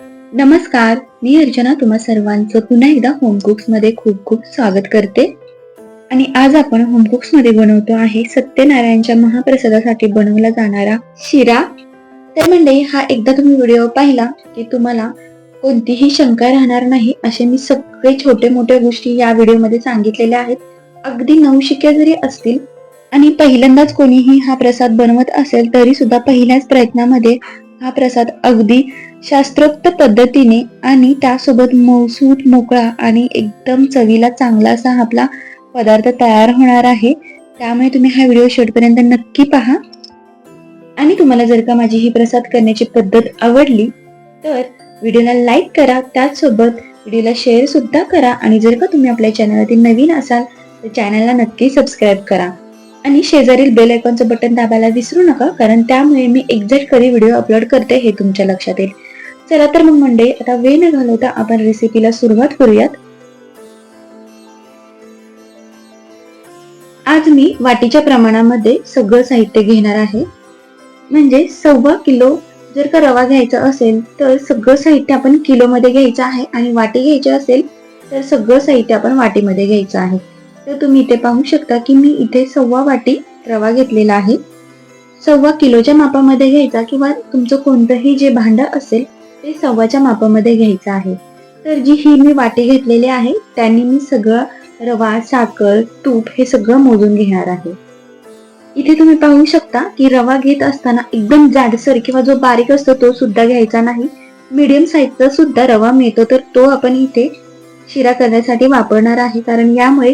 नमस्कार मी अर्चना तुम्हा सर्वांचं पुन्हा एकदा होमकुक्समध्ये खूप खूप स्वागत करते. आणि आज आपण होमकुक्समध्ये बनवतो आहे सत्यनारायणच्या महाप्रसादासाठी बनवला जाणारा शिरा. तर म्हणजे हा एकदा तुम्ही व्हिडिओ पाहिला की तुम्हाला कोणतीही शंका राहणार नाही असे मी सगळे छोटे मोठे गोष्टी या व्हिडिओमध्ये सांगितलेल्या आहेत. अगदी नवशिक्या जरी असतील आणि पहिल्यांदाच कोणीही हा प्रसाद बनवत असेल तरी सुद्धा पहिल्याच प्रयत्नामध्ये हा प्रसाद अगदी शास्त्रोक्त पद्धतीने आणि त्यासोबत मौसूद मोकळा आणि एकदम चवीला चांगला असा आपला पदार्थ तयार होणार आहे. त्यामुळे तुम्ही हा व्हिडिओ शेवटपर्यंत नक्की पहा. आणि तुम्हाला जर का माझी ही प्रसाद करण्याची पद्धत आवडली तर व्हिडिओला लाईक करा त्याचसोबत व्हिडिओला शेअर सुद्धा करा आणि जर का तुम्ही आपल्या चॅनलवरती नवीन असाल तर चॅनलला नक्की सबस्क्राईब करा. आणि शेजारील बेल आयकॉनचं बटन दाबायला विसरू नका कारण त्यामुळे मी एक्झॅक्ट कधी व्हिडिओ अपलोड करते हे तुमच्या लक्षात येईल. चला तर मग मंडळी आता वेळ न घालवता आपण रेसिपीला सुरुवात करूयात. आज मी वाटीच्या प्रमाणामध्ये सगळं साहित्य घेणार आहे. म्हणजे सव्वा किलो जर का रवा घ्यायचा असेल तर सगळं साहित्य आपण किलोमध्ये घ्यायचं आहे आणि वाटी घ्यायची असेल तर सगळं साहित्य आपण वाटीमध्ये घ्यायचं आहे. तर तुम्ही इथे पाहू शकता की मी इथे सव्वा वाटी रवा घेतलेला आहे. सव्वा किलोच्या मापामध्ये घ्यायचा किंवा तुमचं कोणतंही जे भांडं असेल ते सव्वाच्या मापामध्ये घ्यायचं आहे. तर जी ही मी वाटी घेतलेली आहे त्यांनी मी सगळं रवा साखर तूप हे सगळं मोजून घेणार आहे. इथे तुम्ही पाहू शकता की रवा घेत असताना एकदम जाडसर किंवा जो बारीक असतो तो सुद्धा घ्यायचा नाही. मीडियम साईजचा सुद्धा रवा मिळतो तर तो आपण इथे शिरा करण्यासाठी वापरणार आहे कारण यामुळे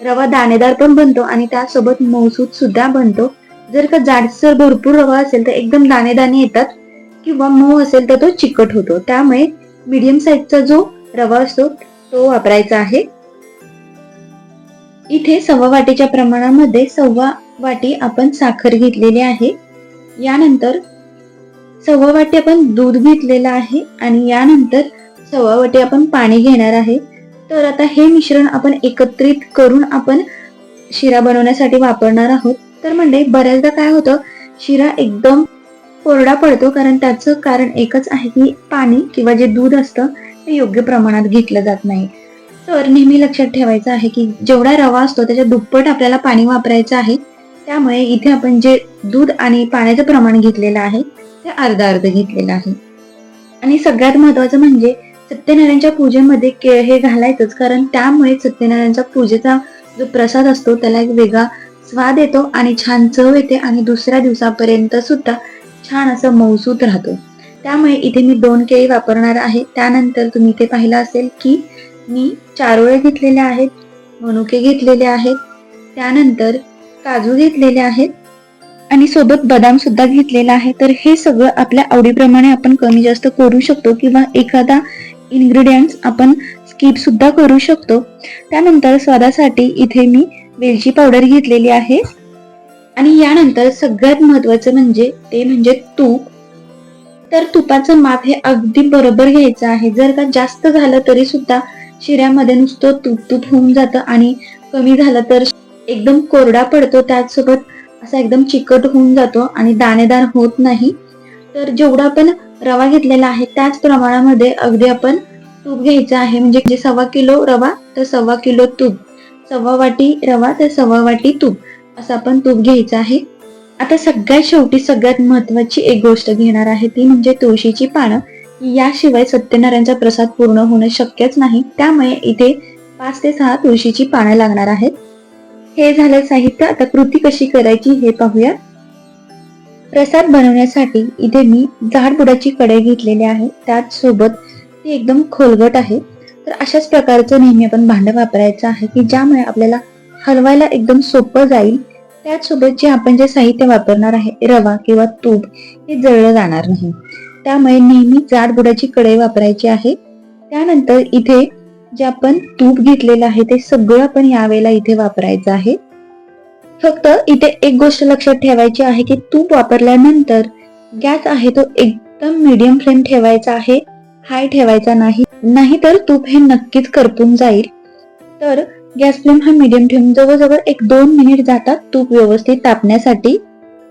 रवा दाणेदार पण बनतो आणि त्यासोबत मौसूद सुद्धा बनतो. जर का जाडसर भरपूर रवा असेल तर एकदम दाणेदाणे येतात किंवा मऊ असेल तर तो चिकट होतो. त्यामुळे मीडियम साईजचा जो रवा असतो तो वापरायचा आहे. इथे सव्वा वाटीच्या प्रमाणामध्ये सव्वा वाटी आपण साखर घेतलेली आहे. यानंतर सव्वा वाटी आपण दूध घेतलेलं आहे आणि यानंतर सव्वा वाटी आपण पाणी घेणार आहे. तर आता हे मिश्रण आपण एकत्रित करून आपण शिरा बनवण्यासाठी वापरणार आहोत. तर म्हणजे बऱ्याचदा काय होतं शिरा एकदम कोरडा पडतो कारण त्याचं कारण एकच आहे की पाणी किंवा जे दूध असतं ते योग्य प्रमाणात घेतलं जात नाही. तर नेहमी लक्षात ठेवायचं आहे की जेवढा रवा असतो त्याच्या दुप्पट आपल्याला पाणी वापरायचं आहे. त्यामुळे इथे आपण जे दूध आणि पाण्याचं प्रमाण घेतलेलं आहे ते अर्धा अर्ध घेतलेलं आहे. आणि सगळ्यात महत्वाचं म्हणजे सत्यनारायणच्या पूजेमध्ये केळ हे घालायचंच कारण त्यामुळे सत्यनारायणच्या पूजेचा जो प्रसाद असतो त्याला एक वेगळा स्वाद येतो आणि छान चव येते आणि दुसऱ्या दिवसापर्यंत सुद्धा छान असं मौसूद राहतो. त्यामुळे इथे मी दोन केळी वापरणार आहे. त्यानंतर तुम्ही इथे पाहिलं असेल की मी चारोळे घेतलेले आहेत मनुके घेतलेले आहेत त्यानंतर काजू घेतलेले आहेत आणि सोबत बदाम सुद्धा घेतलेला आहे. तर हे सगळं आपल्या आवडीप्रमाणे आपण कमी जास्त करू शकतो किंवा एखादा इन्ग्रेडियंट्स आपण स्किप सुद्धा करू शकतो. त्यानंतर स्वादासाठी इथे मी वेलची पावडर घेतलेली आहे. आणि यानंतर सगळ्यात महत्वाचं म्हणजे ते म्हणजे तूप. तर तुपाचं माप हे अगदी बरोबर घ्यायचं आहे. जर का जास्त झालं तरी सुद्धा शिऱ्यामध्ये नुसतं तूप तूप होऊन जातं आणि कमी झालं तर एकदम कोरडा पडतो. त्याचसोबत असा एकदम चिकट होऊन जातो आणि दाणेदार होत नाही. तर जेवढा आपण रवा घेतलेला आहे. त्याच प्रमाणामध्ये अगदी आपण तूप घ्यायचं आहे. म्हणजे जे सव्वा किलो रवा तर सव्वा किलो तूप. सव्वा वाटी रवा तर सव्वा वाटी तूप. असं आपण तूप घ्यायचं आहे. आता सगळ्यात शेवटी सगळ्यात महत्वाची एक गोष्ट घेणार आहे ती म्हणजे तुळशीची पानं. याशिवाय सत्यनारायणचा प्रसाद पूर्ण होणं शक्यच नाही. त्यामुळे इथे पाच ते सहा तुळशीची पानं लागणार आहेत. हे झालं साहित्य. आता कृती कशी करायची हे पाहूया. प्रसाद बनवण्यासाठी इथे मी जाड बुडाची कढई घेतलेली आहे. त्याच सोबत ती एकदम खोलगट आहे. तर अशाच प्रकारचं नेहमी आपण भांडं वापरायचं आहे की ज्यामुळे आपल्याला हलवायला एकदम सोपं जाईल. त्याचसोबत जे आपण जे साहित्य वापरणार आहे रवा किंवा तूप हे जळलं जाणार नाही. त्यामुळे नेहमी जाड बुडाची कढई वापरायची आहे. त्यानंतर इथे जे आपण तूप घेतलेलं आहे ते सगळं आपण यावेळेला इथे वापरायचं आहे. फक्त इथे एक गोष्ट लक्षात ठेवायची आहे की तूप वापरल्यानंतर गॅस आहे तो एकदम मीडियम फ्लेम ठेवायचा आहे हाय ठेवायचा नाही नाहीतर तूप हे नक्कीच करपून जाईल. तर गॅस फ्लेम हा मीडियम ठेवून जवळजवळ एक दोन मिनिट जातात तूप व्यवस्थित तापण्यासाठी.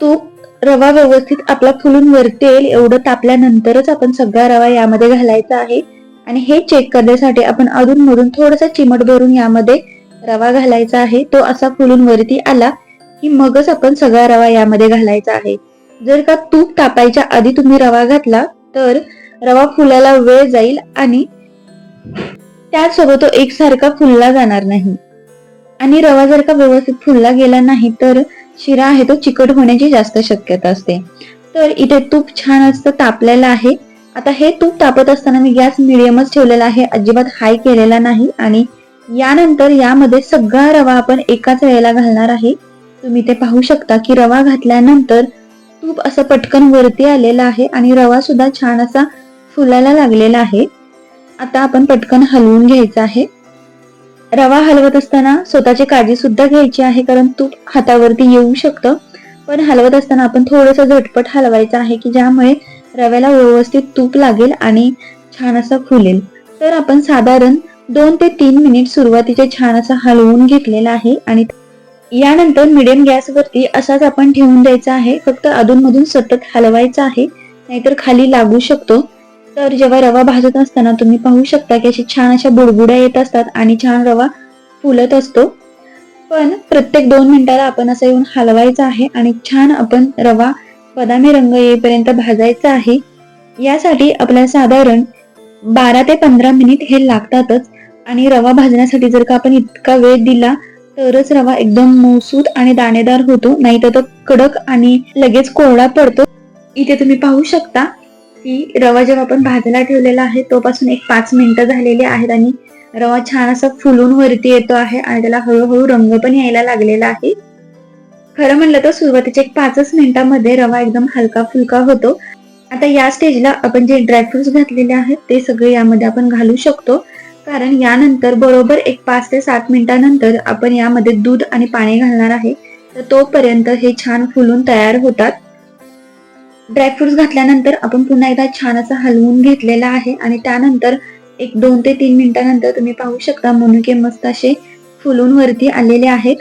तूप रवा व्यवस्थित आपला फुलून वरती येईल एवढं तापल्यानंतरच आपण सगळा रवा यामध्ये घालायचा आहे. आणि हे चेक करण्यासाठी आपण अधूनमधून थोडासा चिमट भरून यामध्ये रवा घालायचा आहे तो असा फुलून वरती आला की मगच आपण सगळा रवा यामध्ये घालायचा आहे. जर का तूप तापायच्या आधी तुम्ही रवा घातला तर रवा फुलायला वेळ जाईल आणि त्याचसोबत तो एकसारखा फुलला जाणार नाही. आणि रवा जर का व्यवस्थित फुलला गेला नाही तर शिरा आहे तो चिकट होण्याची जास्त शक्यता असते. तर इथे तूप छान असतं तापलेलं आहे. आता हे तूप तापत असताना मी गॅस मिडियमच ठेवलेला आहे. अजिबात हाय केलेला नाही आणि यानंतर यामध्ये सगळा रवा आपण एकाच वेळेला घालणार आहे. तुम्ही ते पाहू शकता की रवा घातल्यानंतर तूप असं पटकन वरती आलेला आहे आणि रवा सुद्धा छान असा फुलायला लागलेला आहे. आता आपण पटकन हलवून घ्यायचं आहे. रवा हलवत असताना स्वतःची काळजी सुद्धा घ्यायची आहे कारण तूप हातावरती येऊ शकतं. पण हलवत असताना आपण थोडंसं झटपट हलवायचं आहे की ज्यामुळे रव्याला व्यवस्थित तूप लागेल आणि छान असं फुलेल. तर आपण साधारण दोन ते तीन मिनिट सुरुवातीचे छान असं हलवून घेतलेलं आहे आणि यानंतर मिडियम गॅसवरती असाच आपण ठेवून द्यायचा आहे. फक्त अधूनमधून सतत हलवायचा आहे. नाहीतर खाली लागू शकतो. तर जेव्हा रवा भाजत असताना तुम्ही पाहू शकता की अशी छान अशा बुडबुड्या येत असतात आणि छान रवा फुलत असतो. पण प्रत्येक दोन मिनिटाला आपण असं येऊन हलवायचं आहे आणि छान आपण रवा बदामी रंग येईपर्यंत भाजायचा आहे. यासाठी आपल्याला साधारण बारा ते पंधरा मिनिट हे लागतातच. आणि रवा भाजण्यासाठी जर का आपण इतका वेळ दिला तरच रवा एकदम मऊसूत आणि दाणेदार होतो. नाही तर तो कडक आणि लगेच कोरडा पडतो. इथे तुम्ही पाहू शकता की रवा जेव्हा आपण भाजायला ठेवलेला आहे तोपासून एक पाच मिनिटं झालेली आहेत आणि रवा छान असा फुलून वरती येतो आहे आणि त्याला हळूहळू रंग पण यायला लागलेला आहे. खरं म्हणलं तर सुरुवातीच्या एक पाचच मिनिटांमध्ये रवा एकदम हलका फुलका होतो. आता या स्टेजला आपण जे ड्रायफ्रुट्स घातलेले आहेत ते सगळे यामध्ये आपण घालू शकतो. कारण यानंतर बरोबर एक पाच ते सात मिनिटानंतर आपण यामध्ये दूध आणि पाणी घालणार आहे. तर तोपर्यंत हे छान फुलून तयार होतात. ड्रायफ्रुट्स घातल्यानंतर आपण पुन्हा एकदा छान असं हलवून घेतलेला आहे आणि त्यानंतर एक दोन ते तीन मिनिटानंतर तुम्ही पाहू शकता मनुके मस्त असे फुलून वरती आलेले आहेत.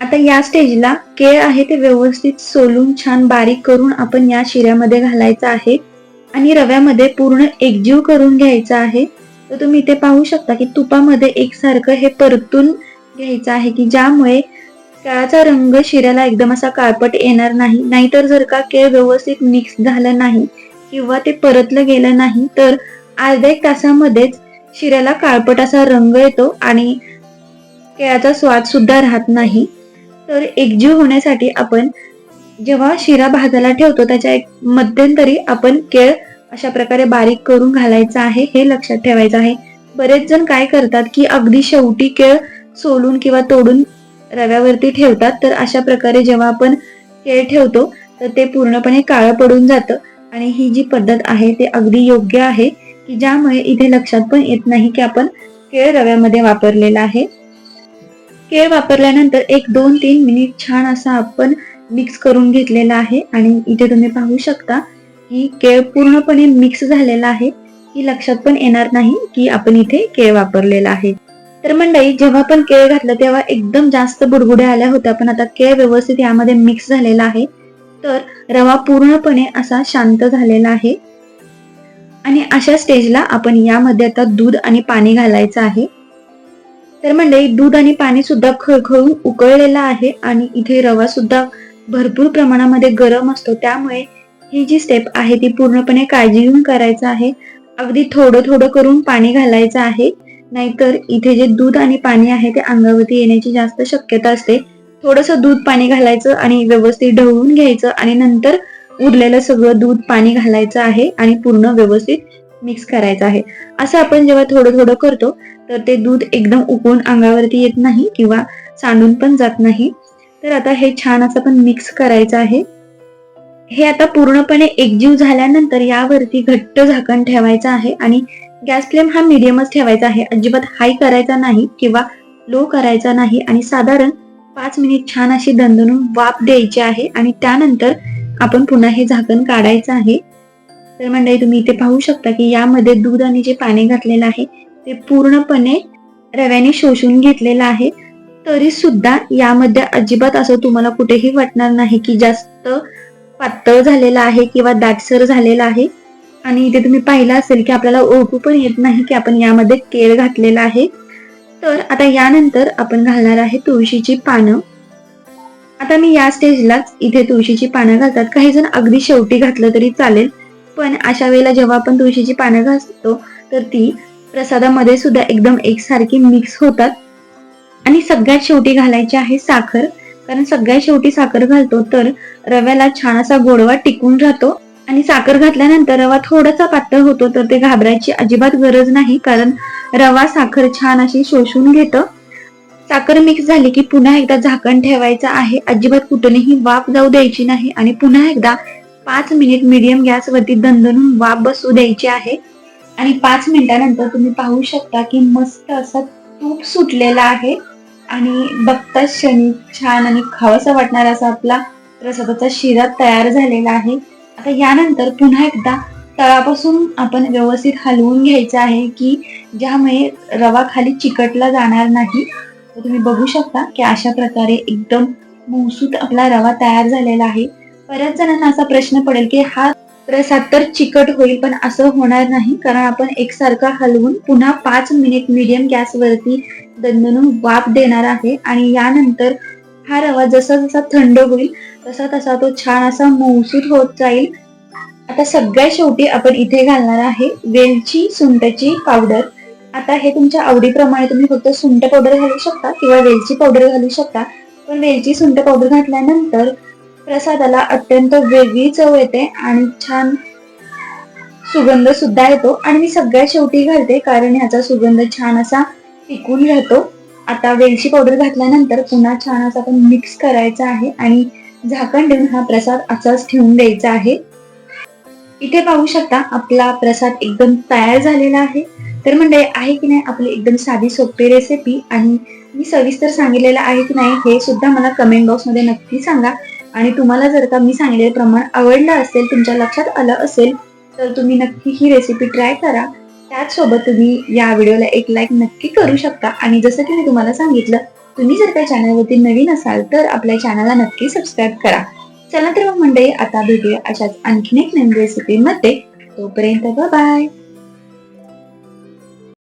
आता या स्टेजला केळ आहे ते व्यवस्थित सोलून छान बारीक करून आपण या शिऱ्यामध्ये घालायचं आहे. आणि रव्यामध्ये पूर्ण एकजीव करून घ्यायचा आहे. तर तुम्ही इथे पाहू शकता की तुपामध्ये एकसारखं हे परतून घ्यायचं आहे की ज्यामुळे केळाचा रंग शिऱ्याला एकदम असा काळपट येणार नाही. नाहीतर जर का केळ व्यवस्थित मिक्स झालं नाही किंवा ते परतलं गेलं नाही तर अर्ध्या एक तासामध्येच शिऱ्याला काळपट असा रंग येतो आणि केळाचा स्वाद सुद्धा राहत नाही. तर एकजीव होण्यासाठी आपण जेव्हा शिरा भाजायला ठेवतो त्याच्या एक मध्यंतरी आपण केळ अशा प्रकारे बारीक करून घालायचं आहे हे लक्षात ठेवायचं आहे. बरेच जण काय करतात की अगदी शेवटी केळ सोलून किंवा तोडून रव्यावरती ठेवतात तर अशा प्रकारे जेव्हा आपण केळ ठेवतो तर ते पूर्णपणे काळं पडून जातं. आणि ही जी पद्धत आहे ते अगदी योग्य आहे की ज्यामुळे इथे लक्षात पण येत नाही की आपण केळ रव्यामध्ये वापरलेला आहे. केळ वापरल्यानंतर एक दोन तीन मिनिट छान असा आपण मिक्स करून घेतलेला आहे. आणि इथे तुम्ही पाहू शकता ही केळ पूर्णपणे मिक्स झालेला आहे ही लक्षात पण येणार नाही की आपण इथे केळ वापरलेला आहे. तर मंडळी जेव्हा पण केळ घातलं तेव्हा एकदम जास्त बुडबुड्या आल्या होत्या पण आता केळ व्यवस्थित यामध्ये मिक्स झालेला आहे. तर रवा पूर्णपणे असा शांत झालेला आहे. आणि अशा स्टेजला आपण यामध्ये आता दूध आणि पाणी घालायचं आहे. तर मंडळी दूध आणि पाणी सुद्धा खळखळून उकळलेलं आहे आणि इथे रवा सुद्धा भरपूर प्रमाणामध्ये गरम असतो. त्यामुळे ही जी स्टेप आहे ती पूर्णपणे काळजी घेऊन करायचं आहे. अगदी थोडं थोडं करून पाणी घालायचं आहे. नाहीतर इथे जे दूध आणि पाणी आहे ते अंगावरती येण्याची जास्त शक्यता असते. थोडस दूध पाणी घालायचं आणि व्यवस्थित ढवळून घ्यायचं आणि नंतर उरलेलं सगळं दूध पाणी घालायचं आहे आणि पूर्ण व्यवस्थित मिक्स करायचं आहे. असं आपण जेव्हा थोडं थोडं करतो तर ते दूध एकदम उकळून अंगावरती येत नाही किंवा सांडून पण जात नाही. तर आता हे छान असं पण मिक्स करायचं आहे. हे आता पूर्णपणे एकजीव झाल्यानंतर यावरती घट्ट झाकण ठेवायचं आहे आणि गॅस फ्लेम हा मिडियमच ठेवायचा आहे. अजिबात हाय करायचा नाही किंवा लो करायचा नाही आणि साधारण पाच मिनिट छान अशी दणदणून वाफ द्यायची आहे आणि त्यानंतर आपण पुन्हा हे झाकण काढायचं आहे. तर मंडळी तुम्ही इथे पाहू शकता की यामध्ये दूध आणि जे पाणी घातलेलं आहे ते पूर्णपणे रव्याने शोषून घेतलेलं आहे. तरी सुद्धा यामध्ये अजिबात असं तुम्हाला कुठेही वाटणार नाही की जास्त पातळ झालेला आहे किंवा दाटसर झालेला आहे? आणि इथे तुम्ही पाहिलं असेल की आपल्याला ओळखू पण येत नाही की आपण यामध्ये केळ घातलेला आहे. तर आता यानंतर आपण घालणार आहे तुळशीची पानं. आता मी या स्टेजलाच इथे तुळशीची पानं घालतात. काही जण अगदी शेवटी घातलं तरी चालेल. पण अशा वेळेला जेव्हा आपण तुळशीची पानं घासतो तर ती प्रसादामध्ये सुद्धा एकदम एकसारखी मिक्स होतात. आणि सगळ्यात शेवटी घालायची आहे साखर. कारण सगळ्या शेवटी साखर घालतो तर रव्याला छान असा गोडवा टिकून राहतो. आणि साखर घातल्यानंतर रवा थोडासा पातळ होतो तर ते घाबरायची अजिबात गरज नाही कारण रवा साखर छान अशी शोषून घेतं. साखर मिक्स झाली की पुन्हा एकदा झाकण ठेवायचं आहे. अजिबात कुठलीही वाफ जाऊ द्यायची नाही आणि पुन्हा एकदा पाच मिनिट मीडियम गॅसवरती दणदणून वाफ बसू द्यायची आहे. आणि पाच मिनिटानंतर तुम्ही पाहू शकता की मस्त असा तूप सुटलेला आहे. आणि बघताच क्षणी छान आणि खावासा वाटणारा असा आपला प्रसादाचा शिरा तयार झालेला आहे. आता यानंतर पुन्हा एकदा तळापासून आपण व्यवस्थित हलवून घ्यायचं आहे की ज्यामुळे रवा खाली चिकटला जाणार नाही. तर तुम्ही बघू शकता की अशा प्रकारे एकदम मऊसूत आपला रवा तयार झालेला आहे. बऱ्याच जणांना असा प्रश्न पडेल की हा प्रसाद तर चिकट होईल पण असं होणार नाही. कारण आपण एकसारखा हलवून पुन्हा पाच मिनिट मिडियम गॅसवरती दणदणून वाफ देणार आहे. आणि यानंतर हा रवा जसा जसा थंड होईल तसा तसा तो छान असा मऊसूत होत जाईल. आता सगळ्या शेवटी आपण इथे घालणार आहे वेलची सुंठची पावडर आता हे तुमच्या आवडीप्रमाणे तुम्ही फक्त सुंट पावडर घालू शकता किंवा वेलची पावडर घालू शकता. पण वेलची सुंठ पावडर घातल्यानंतर प्रसादाला अत्यंत वेगळी चव येते आणि छान सुगंध सुद्धा येतो. आणि मी सगळ्यात शेवटी घालते कारण ह्याचा सुगंध छान असा टिकून राहतो. आता वेलची पावडर घातल्यानंतर पुन्हा छान असा आपण मिक्स करायचा आहे आणि झाकण देऊन हा प्रसाद असाच ठेवून द्यायचा आहे. इथे पाहू शकता आपला प्रसाद एकदम तयार झालेला आहे. तर म्हणजे आहे की नाही आपली एकदम साधी सोपी रेसिपी आणि मी सविस्तर सांगितलेलं आहे की नाही हे सुद्धा मला कमेंट बॉक्समध्ये नक्की सांगा. आणि तुम्हाला जर का मी सांगितलेलं प्रमाण आवडलं असेल तुमच्या लक्षात आलं असेल तर तुम्ही नक्की ही रेसिपी ट्राय करा. त्याचसोबत तुम्ही या व्हिडिओला एक लाईक नक्की करू शकता. आणि जसं की मी तुम्हाला सांगितलं तुम्ही जर का चॅनलवरती नवीन असाल तर आपल्या चॅनलला नक्की सबस्क्राईब करा. चला तर मग मंडळी आता भेटूया अशाच आणखीन एक नवीन रेसिपीमध्ये तोपर्यंत बाय